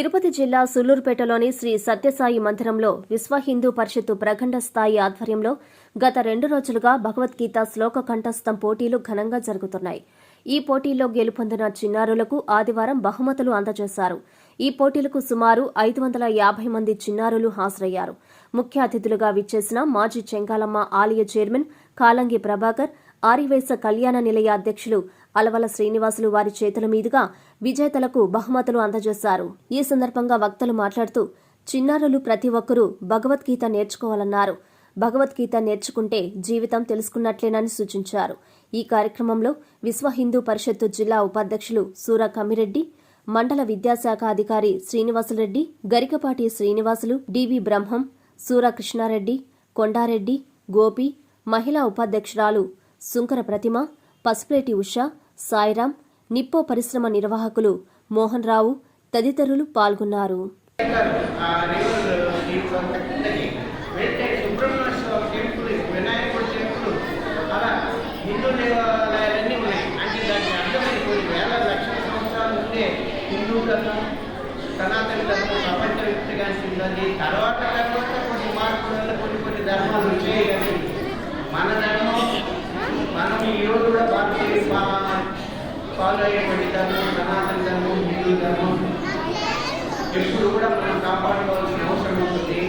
తిరుపతి జిల్లా సుల్లూరుపేటలోని శ్రీ సత్యసాయి మందిరంలో విశ్వ హిందూ పరిషత్తు ప్రఖండ స్థాయి ఆధ్వర్యంలో గత రెండు రోజులుగా భగవద్గీత శ్లోక కంఠస్థం పోటీలు ఘనంగా జరుగుతున్నాయి. ఈ పోటీల్లో గెలుపొందిన చిన్నారులకు ఆదివారం బహుమతులు అందజేశారు. ఈ పోటీలకు సుమారు ఐదు వందల యాభై మంది చిన్నారులు హాజరయ్యారు. ముఖ్య అతిథులుగా విచ్చేసిన మాజీ చెంగాలమ్మ ఆలయ చైర్మన్ కాలంగి ప్రభాకర్ ఆరివేశ కళ్యాణ నిలయ అధ్యక్షులు అలవల శ్రీనివాసులు వారి చేతుల మీదుగా విజేతలకు బహుమతులు అందజేశారు. ఈ సందర్భంగా వక్తలు మాట్లాడుతూ చిన్నారులు ప్రతి ఒక్కరూ భగవద్గీత నేర్చుకోవాలన్నారు. భగవద్గీత నేర్చుకుంటే జీవితం తెలుసుకున్నట్లేనని సూచించారు. ఈ కార్యక్రమంలో విశ్వ హిందూ పరిషత్తు జిల్లా ఉపాధ్యక్షులు సూర కమిరెడ్డి మండల విద్యాశాఖ అధికారి శ్రీనివాసులరెడ్డి గరికపాటి శ్రీనివాసులు డివి బ్రహ్మం సూర కృష్ణారెడ్డి కొండారెడ్డి గోపి మహిళా ఉపాధ్యక్షురాలు సుంకర ప్రతిమ పసుపులేటి ఉష సాయిరాం నిప్పో పరిశ్రమ నిర్వాహకులు మోహన్ రావు తదితరులు పాల్గొన్నారు. సనాతన ధర్మం ప్రపంచ వ్యక్తిగా సుబ్రహ్మణ్య తర్వాత తర్వాత కొన్ని టెంపుల్ కొన్ని హిందూ దేవాలయాలన్నీ ఉన్నాయి అంటే దానికి అర్థమైపోయి వేల లక్షల సంవత్సరాల ముందే హిందూ ధర్మం సనాతన ధర్మం ప్రపంచవ్యాప్తిగా చెందింది తర్వాత తర్వాత కొన్ని మార్పుల వల్ల కొన్ని కొన్ని ధర్మాలు వచ్చాయి కానీ మన ధర్మం మనం ఈ రోజు కూడా భారతీయ ఫాలో అయ్యేటువంటి ధర్మం సనాతన ధర్మం హిందూ ధర్మం ఎప్పుడు కూడా మనం కాపాడుకోవాల్సిన అవసరం ఉంటుంది.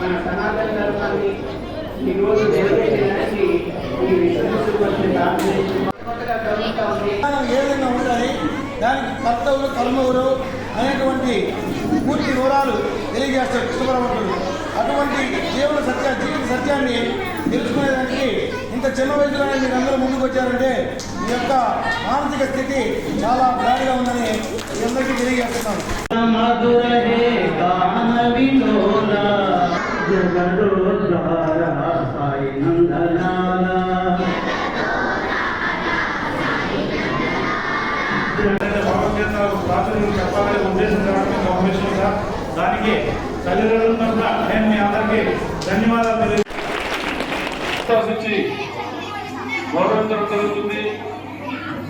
మన సనాతన ధర్మాన్ని ఈరోజు నిలబెట్టడానికి ఈ విశ్వవిద్యాలయం కొత్తగా ఏ విధంగా ఉండాలి దానికి కర్తవులు కర్మవులు అనేటువంటి పూర్తి వివరాలు తెలియజేస్తారు కృష్ణపరమకుడు అటువంటి జీవన సత్య జీవిత సత్యాన్ని తెలుసుకునేదానికి ఇంత చిన్న వయసులోనే మీరు అందరూ ముందుకు వచ్చారంటే యొక్క మానసిక స్థితి చాలా బ్రాడ్గా ఉందని మీ అందరికీ తెలియజేస్తున్నాను. ప్రాచుర్యం చెప్పాలనే ఉద్దేశం దానికి తల్లిదండ్రుల తరఫున నేను మీ అందరికీ ధన్యవాదాలు తెలియజేసి గౌరవించడం జరుగుతుంది